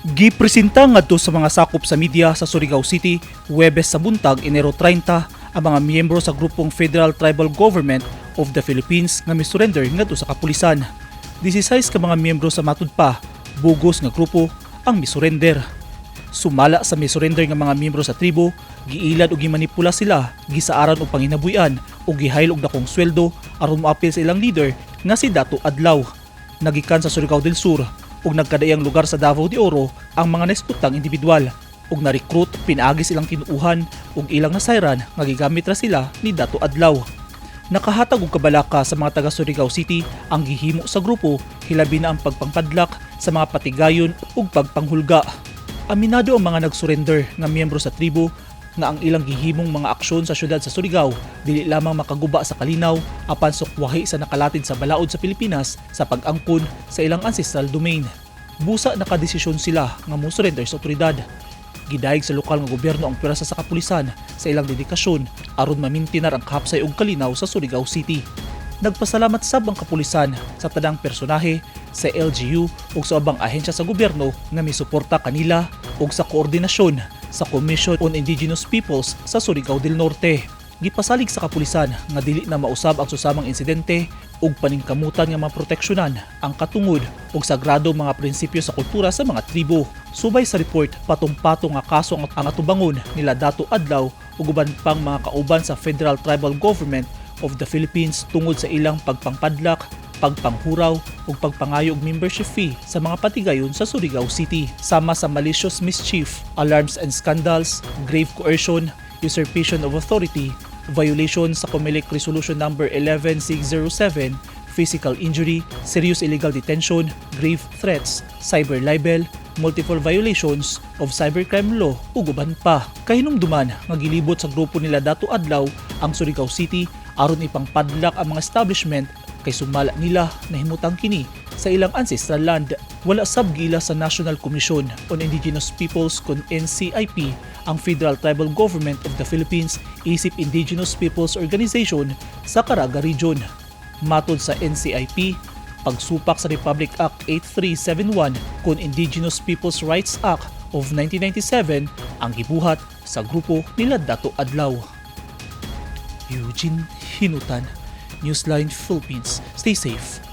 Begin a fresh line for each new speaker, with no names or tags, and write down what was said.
Gipresenta ngadto sa mga sakop sa media sa Surigao City, Huwebes sa buntag Enero 30 ang mga miyembro sa grupong Federal Tribal Government of the Philippines nga misurrender ngadto sa kapulisan. 16 ka mga miyembro sa matud pa, bugos nga grupo ang misurrender. Sumala sa misurrender nga mga miyembro sa tribo, giilad o gimanipula sila, gisaaran o panginabuyan o gihayl og dakong sweldo aron moapil sa ilang leader nga si Dato Adlaw. Nagikan sa Surigao del Sur ug nagkadayang lugar sa Davao de Oro ang mga naesputang individual ug na-recruit pinaagi silang tinuuhan ug ilang nasayran nga gigamit ra sila ni Dato Adlaw. Nakahatag og kabalaka sa mga taga Surigao City ang gihimo sa grupo hilabi na ang pagpangpadlak sa mga patigayon ug pagpanghulga. Aminado ang mga nagsurrender nga miyembro sa tribo nga ang ilang gihimong mga aksyon sa syudad sa Surigao dili lamang makaguba sa kalinaw apan sukwahi sa nakalatid sa balaod sa Pilipinas sa pag-angkon sa ilang ancestral domain. Busa nakadesisyon sila nga mo surrender sa otoridad. Gidayeg sa lokal nga gobyerno ang pwersa sa kapulisan sa ilang dedikasyon aron mamintinar ang kahapsay ug kalinaw sa Surigao City. Nagpasalamat sab ang kapulisan sa tadang personahe sa LGU ug sa ubang ahensya sa gobyerno nga misuporta kanila ug sa koordinasyon sa Commission on Indigenous Peoples sa Surigao del Norte. Gipasalig sa kapulisan nga dili na mausab ang susamang insidente ug paningkamutan nga maproteksyonan ang katungod ug sagrado mga prinsipyo sa kultura sa mga tribo. Subay sa report, patong-patong nga kaso ang atubangon nila Dato Adlaw ug uban pang mga kauban sa Federal Tribal Government of the Philippines tungod sa ilang pagpangpadlak, pagpanghuraw ug pagpangayo og membership fee sa mga patigayon sa Surigao City sama sa malicious mischief, alarms and scandals, grave coercion, usurpation of authority, violation sa COMELEC Resolution Number 11607, physical injury, serious illegal detention, grave threats, cyber libel, multiple violations of cybercrime law ug uban pa. Kahinumduman nga gilibot sa grupo nila Dato Adlaw ang Surigao City aron ipangpadlak ang mga establishment kay sumala nila na himutang kini sa ilang ancestral land. Wala sab gila sa National Commission on Indigenous Peoples kon NCIP ang Federal Tribal Government of the Philippines isip Indigenous Peoples Organization sa Caraga Region. Matod sa NCIP, pagsupak sa Republic Act 8371 kon Indigenous Peoples Rights Act of 1997 ang gibuhat sa grupo nila Dato Adlaw. Eugene Hinutan, Newsline Philippines. Stay safe